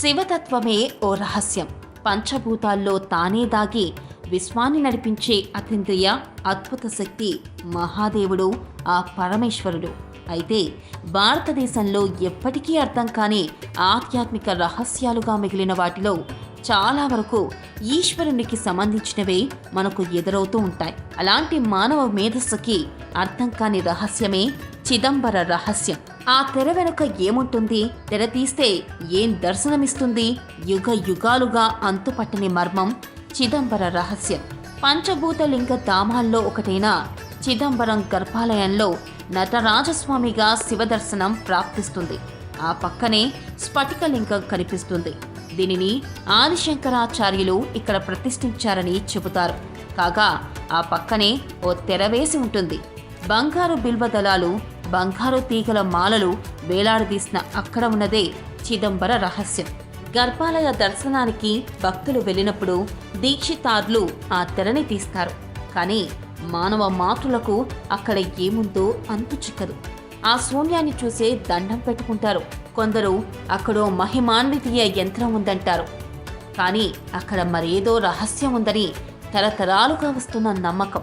శివతత్వమే ఓ రహస్యం. పంచభూతాల్లో తానే దాగి విశ్వాన్ని నడిపించే అతింద్రియ అద్భుత శక్తి మహాదేవుడు ఆ పరమేశ్వరుడు. అయితే భారతదేశంలో ఎప్పటికీ అర్థం కాని ఆధ్యాత్మిక రహస్యాలుగా మిగిలిన వాటిలో చాలా వరకు ఈశ్వరునికి సంబంధించినవే మనకు ఎదురవుతూ ఉంటాయి. అలాంటి మానవ మేధస్సుకి అర్థం కాని రహస్యమే చిదంబర రహస్యం. ఆ తెర వెనుక ఏముంటుంది? తెర తీస్తే ఏం దర్శనమిస్తుంది? యుగ యుగాలుగా అంతుపట్టని మర్మం చిదంబర రహస్యం. పంచభూతలింగ ధామాల్లో ఒకటైన చిదంబరం గర్భాలయంలో నటరాజస్వామిగా శివదర్శనం ప్రాప్తిస్తుంది. ఆ పక్కనే స్ఫటికలింగం కనిపిస్తుంది. దీనిని ఆదిశంకరాచార్యులు ఇక్కడ ప్రతిష్ఠించారని చెబుతారు. కాగా ఆ పక్కనే ఓ తెర వేసి ఉంటుంది. బంగారు బిల్వదళాలు బంగారు తీగల మాలలు వేలాడదీసిన అక్కడ ఉన్నదే చిదంబర రహస్యం. గర్భాలయ దర్శనానికి భక్తులు వెళ్ళినప్పుడు దీక్షితార్లు ఆ తెరని తీస్తారు. కానీ మానవ మాతృలకు అక్కడ ఏముందో అంతు చిక్కదు. ఆ శూన్యాన్ని చూసే దండం పెట్టుకుంటారు. కొందరు అక్కడో మహిమాన్వితీయ యంత్రం ఉందంటారు. కానీ అక్కడ మరేదో రహస్యం ఉందని తరతరాలుగా వస్తున్న నమ్మకం.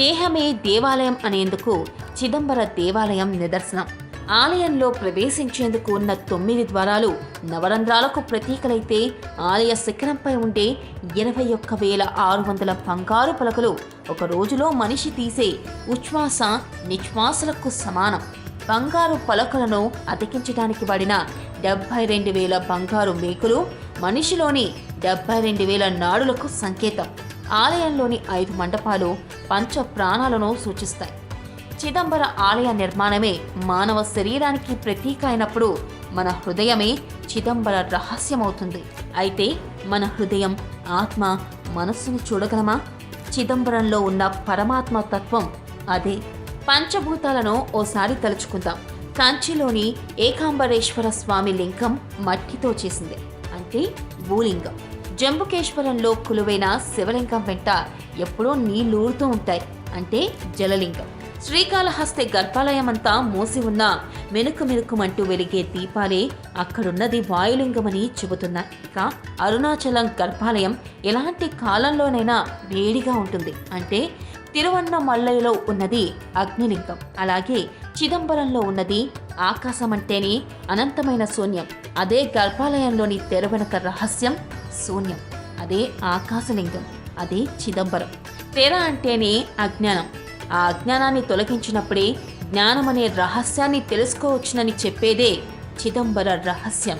దేహమే దేవాలయం అనేందుకు చిదంబర దేవాలయం నిదర్శనం. ఆలయంలో ప్రవేశించేందుకు ఉన్న తొమ్మిది ద్వారాలు నవరంధ్రాలకు ప్రతీకలైతే ఆలయ శిఖరంపై ఉండే ఇరవై ఒక్క వేల ఆరు వందల బంగారు పలకలు ఒక రోజులో మనిషి తీసే ఉచ్ఛ్వాస నిశ్వాసలకు సమానం. బంగారు పలకలను అతికించడానికి పడిన డెబ్బై రెండు వేల బంగారు మేకులు మనిషిలోని డెబ్బై రెండు వేల నాడులకు సంకేతం. ఆలయంలోని ఐదు మండపాలు పంచ ప్రాణాలను సూచిస్తాయి. చిదంబర ఆలయ నిర్మాణమే మానవ శరీరానికి ప్రతీక అయినప్పుడు మన హృదయమే చిదంబర రహస్యమవుతుంది. అయితే మన హృదయం ఆత్మ మనస్సును చూడగలమా? చిదంబరంలో ఉన్న పరమాత్మ తత్వం అదే. పంచభూతాలను ఓసారి తలుచుకుందాం. కంచిలోని ఏకాంబరేశ్వర స్వామి లింగం మట్టితో చేసింది. అంటే భూలింగం. జంబుకేశ్వరంలో కొలువైన శివలింగం వెంట ఎప్పుడూ నీళ్ళూరుతూ ఉంటాయి. అంటే జలలింగం. శ్రీకాళహస్తి గర్భాలయమంతా మూసి ఉన్న మెనుకు మెనుకుమంటూ వెలిగే దీపాలే అక్కడున్నది వాయులింగమని చెబుతున్నాయి. ఇక అరుణాచలం గర్భాలయం ఎలాంటి కాలంలోనైనా వేడిగా ఉంటుంది. అంటే తిరువన్నమల్లైలో ఉన్నది అగ్నిలింగం. అలాగే చిదంబరంలో ఉన్నది ఆకాశం అంటేనే అనంతమైన శూన్యం. అదే గర్భాలయంలోని తెరవెనక రహస్యం శూన్యం అదే ఆకాశలింగం అదే చిదంబరం. తెర అంటేనే అజ్ఞానం. ఆ అజ్ఞానాన్ని తొలగించినప్పుడే జ్ఞానం అనే రహస్యాన్ని తెలుసుకోవచ్చునని చెప్పేదే చిదంబర రహస్యం.